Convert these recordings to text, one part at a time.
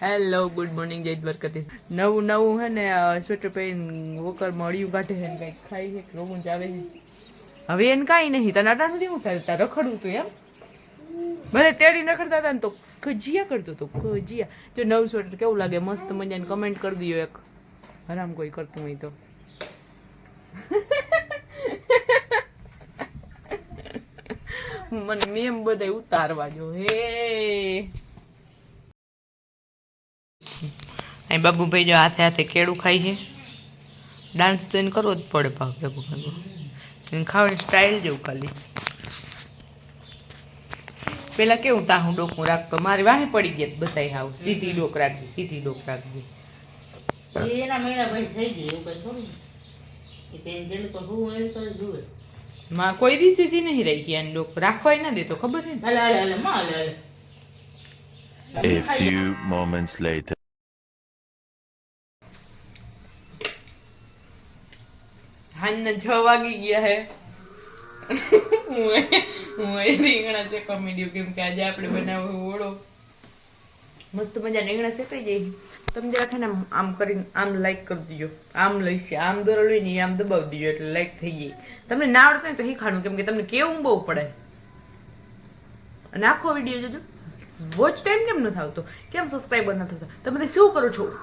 Hello good morning જય દ્વારકાધીશ. નવું નવું હે ને સ્વેટર પહેરીને વોકર મળ્યું કાઢે હે ને કંઈક ખાઈ છે રોગું ચાવે છે હવે એને કાંઈ નહીં તને અટા નથી હું કરતા રખડવું તું એમ? ભલે તેડી રખડતા હતા ને તો ખજીયા કરતો તો, ખજીયા. જો નવું સ્વેટર કેવું લાગે, મસ્ત મજાને કમેન્ટ કરી દીયો એક. આરામ કોઈ કરતું હોય તો. મને મેમ બધા ઉતારવા જો હે. અહીં બાબુભાઈ જો હાથે હાથે કેળું ખાય છે. ડાન્સ તો એને કરવો જ પડે ભાગ ભેગું ભેગું. એને ખાવાની સ્ટાઇલ જેવું ખાલી. પેલા કેવું તાહું ડોકું રાખતો મારી વાહે પડી ગયા બધા હાવ. સીધી ડોક રાખી સીધી ડોક રાખી એ એના મેળા ભાઈ થઈ ગઈ એવું કઈ થોડું. એ તેમ જેને તો હું એમ તો જુએ માં કોઈ દી સીધી નહીં રાખી એને ડોક રાખવાય ના દેતો ખબર છે A few moments later. હાંજના છ વાગી ગયા હે. હું એ- હું એ રીંગણા શેકવા માંડ્યું કેમ કે આજે આપણે બનાવ્યો ઓળો. મસ્ત મજા રીંગણા શેકાઈ જાય તમે જરાક છે ને આમ- કરીને આમ લાઈક કરી દીજો. આમ લઈશ આમ દોરો લઈને આમ દબાવી દીજો એટલે લાઈક થઈ જાય. તમને ના આવડતું હોય તો શીખાડું કેમ કે તમને કેવું બહુ પડે. અને આખો વીડિયો જોજો. વોચ ટાઈમ કેમ ન થતો કેમ સબસ્ક્રાઈબર ન થતા તમે શું કરો છો?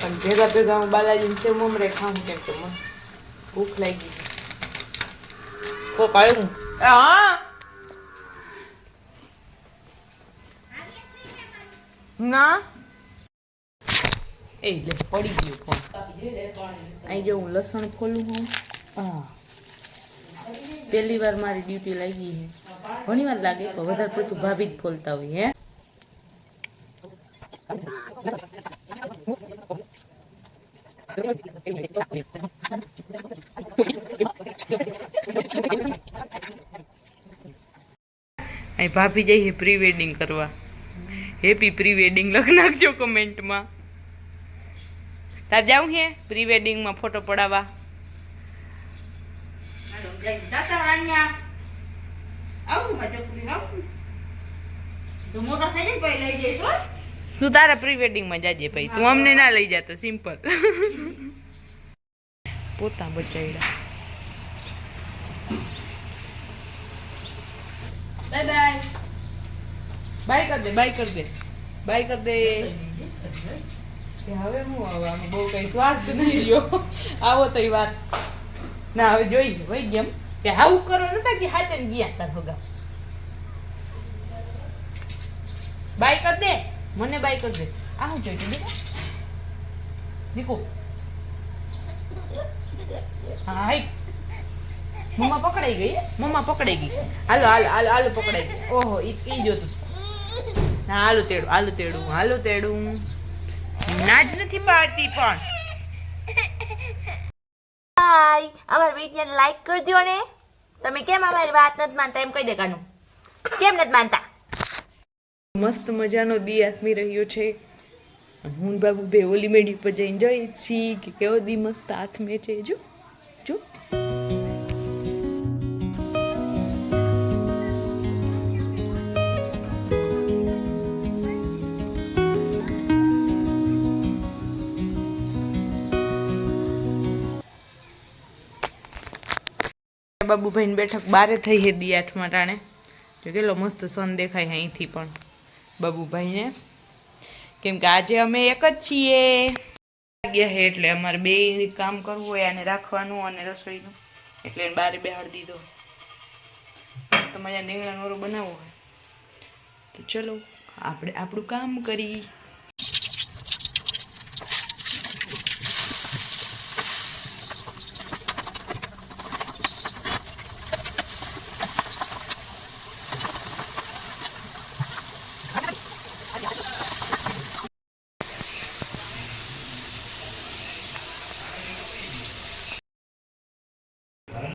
પણ ભેગા ભેગા હું બાલાજી સેવ મમરે ખાઉં. કેમ કે મને ભૂખ લાગી ગઈ. કોક આવ્યું હા? ના. એ લે પડી ગયું ફોન. અહીં જો હું લસણ ખોલું હું. હા. પહેલી વાર મારી ડ્યુટી લાગી છે. ઘણી વાર લાગે પણ વધારે પડતું ભાભી જ ફોલતા હોય હે? અહીં ભાભી જઈએ પ્રી વેડિંગ કરવા હેપી પ્રી વેડિંગ લખ નાખજો કમેન્ટમાં તાર જાઉં હે પ્રી વેડિંગમાં ફોટો પડાવવા હાલો, જાય. જાતા રાણિયા. આવું મારા ચકલી, આવું. તો મોટા થઈ જાય ને પછી લઈ જઈશ હો. તું તારા પ્રી વેડિંગમાં જાજે ભાઈ. તું અમને ના લઈ જાતો સિમ્પલ પોતા બચાવ્યા બાય બાય બાય કર દે બાય કર દે. બાય કર દે. કે હવે હું હવે બહુ કઈ સ્વાર્થ નહીં રહ્યો. આવો તો વાત. ના હવે જોઈ વઈ જેમ કે આવું કરો નતા કે હાચન ગયા તાર ભગા બાય કર દે. મને બાય કરજે આ હું જોઈ દીકો દીકો હાય. મમ્મા પકડાઈ ગઈ? મમ્મા પકડાઈ ગઈ. હાલો હાલો હાલો હાલો, પકડાઈ ગઈ. ઓહો, ઈ જોતું ના, હાલો તેડું હાલો તેડું હાલો તેડું. ના જ નથી પાડતી પણ. હાય અમારા વિડીયોને લાઈક કરજો ને. તમે કેમ અમારી વાત નથી માનતા? એમ કહી દેવાનું. કેમ નથી માનતા? મસ્ત મજાનો દી આથમી રહ્યો છે. હું બાબુ બે ઓલી મેડી પર જઈને જોઈએ છીએ કે કેવો દી મસ્ત આથમે છે. જો જો. બાબુભાઈની બેઠક બારે થઈ હે દી આઠમાં ટાણે. જો કેટલો મસ્ત સન દેખાય અહીંથી પણ. બાબુભાઈને. કેમ કે આજે અમે એક જ છીએ. ગયા છે એટલે અમારે બે કામ કરવું હોય આને રાખવાનું અને રસોઈનું. એટલે એને બારે બેહાડી દીધો. તમારે રીંગણાનો ઓરો બનાવવો હોય. તો ચલો, આપણે આપણું કામ કરી